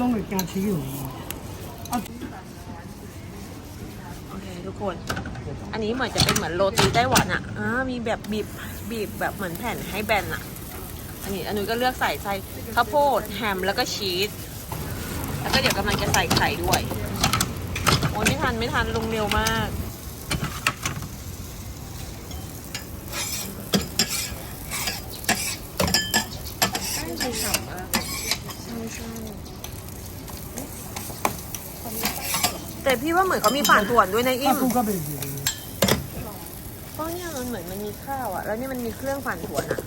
ลงหรือการชี้อยู่โอเคทุกคน อันนี้เหมือนจะเป็นเหมือนโรตีไต้หวันอะอ่ามีแบบบีบบีบแบบเหมือนแผ่นให้แบนอะ อันนี้อันนู้ก็เลือกใส่ไส่ข้าวโพดแฮมแล้วก็ชีส แล้วก็เดี๋ยวกำลังจะใส่ไข่ด้วย โอ้ยไม่ทันไม่ทันลงเร็วมากใช่ใช่ แต่พี่ว่าเหมือนเขามีฝานถ่วนด้วยในอิ่ม 가루가 베이 지. ก็เนี่ยมันเหมือนมันมีข้าวอะแล้วนี่มันมีเครื่องฝานถั่วน่ะ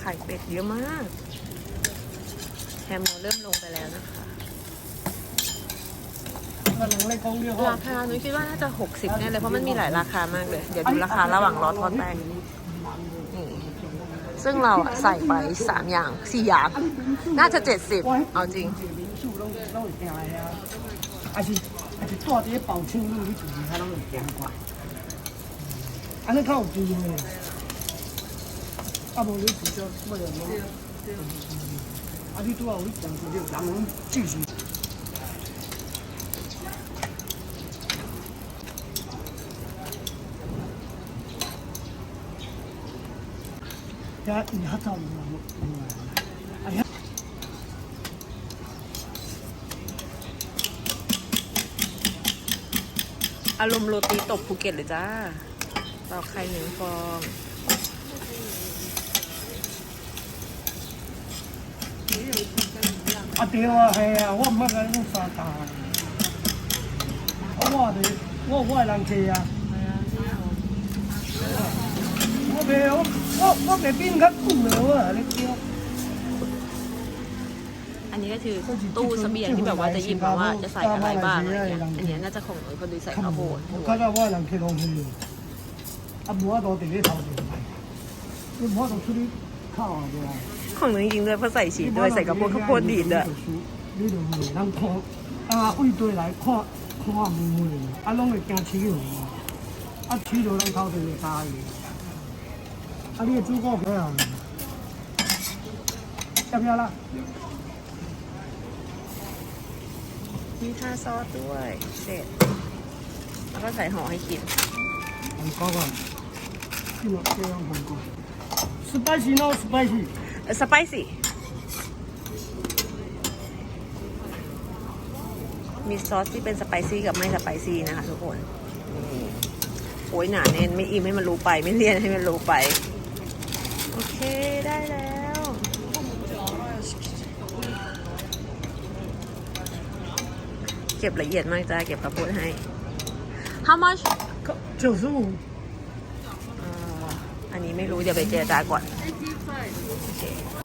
ไข่เป็ดเยอะมากแฮมเราเริ่มลงไปแล้วนะคะ ราคาหนูคิดว่าน่าจะ 60เนี่ยเลยเพราะมันมีหลายราคามากเลย เดี๋ยวดูราคาระหว่างรอทอดแป้งนี่ซึ่งเราใส่ไป 3 อย่าง 4 อย่าง น่าจะ 70 เอาจริงอันนี้ข้าวจีนเลยอาบอก且而且做这些保鲜肉你煮起它都很凉快。啊，那靠煮的，啊无你煮做乜嘢咯？啊，你拄啊有讲过，就咱们继续。が伊畑のものがอารมณ์โรตีตกภูเก็ตเลยจ้าตอกไข่หนึ่งฟองอะเดียวอะเฮ้ยอะผมไม่กับน้องซานตานผมあてはへや我们个弄啥打？我的我我人去啊。我没有。 ก็พวกพิ้นครับถูกแล้วอะเล็กเดียวอันนี้ก็คือตู้เสบียงที่แบบว่าจะยิบมาว่าจะใส่อะไรบ้างอันนี้น่าจะของคนดูใส่ข้าวโพดก็จะว่าหลังเคลงเคลงอับบัวตัวตีได้เท่าเดิมคือพ่อต้องซื้อข้าวด้วยของหนูจริงๆด้วยเพราะใส่ฉีดด้วยใส่กระโปรงข้าวโพดดีดด้วยนี่เดี๋ยวหนูนั่งคออ่าอุ้ยตัวหลายข้อข้อมือมืออะลองไปการชี้หนูอะชี้โดนรองเท้าตีตาอยู่ अभी ये चूक हो गया चप वाला มีทาซอสด้วย เสร็จ แล้วก็ใส่ห่อให้กินอันก่ हम खा गए कि लगते हैं हमको spicy no spicy สไปซี่ มีซอสที่เป็นสไปซี่กับไม่สไปซี่นะคะทุกคนโอ้ยหนาแน่นไม่อิ่มให้มันรู้ไป ไม่เลี่ยนให้มันรู้ไป โอเคได้แล้ว เก็บละเอียดมากจ้าเก็บกระปุกให้ how much 九十五， อ่าอันนี้ไม่รู้เดี๋ยวไปเจรจาก่อนโอเค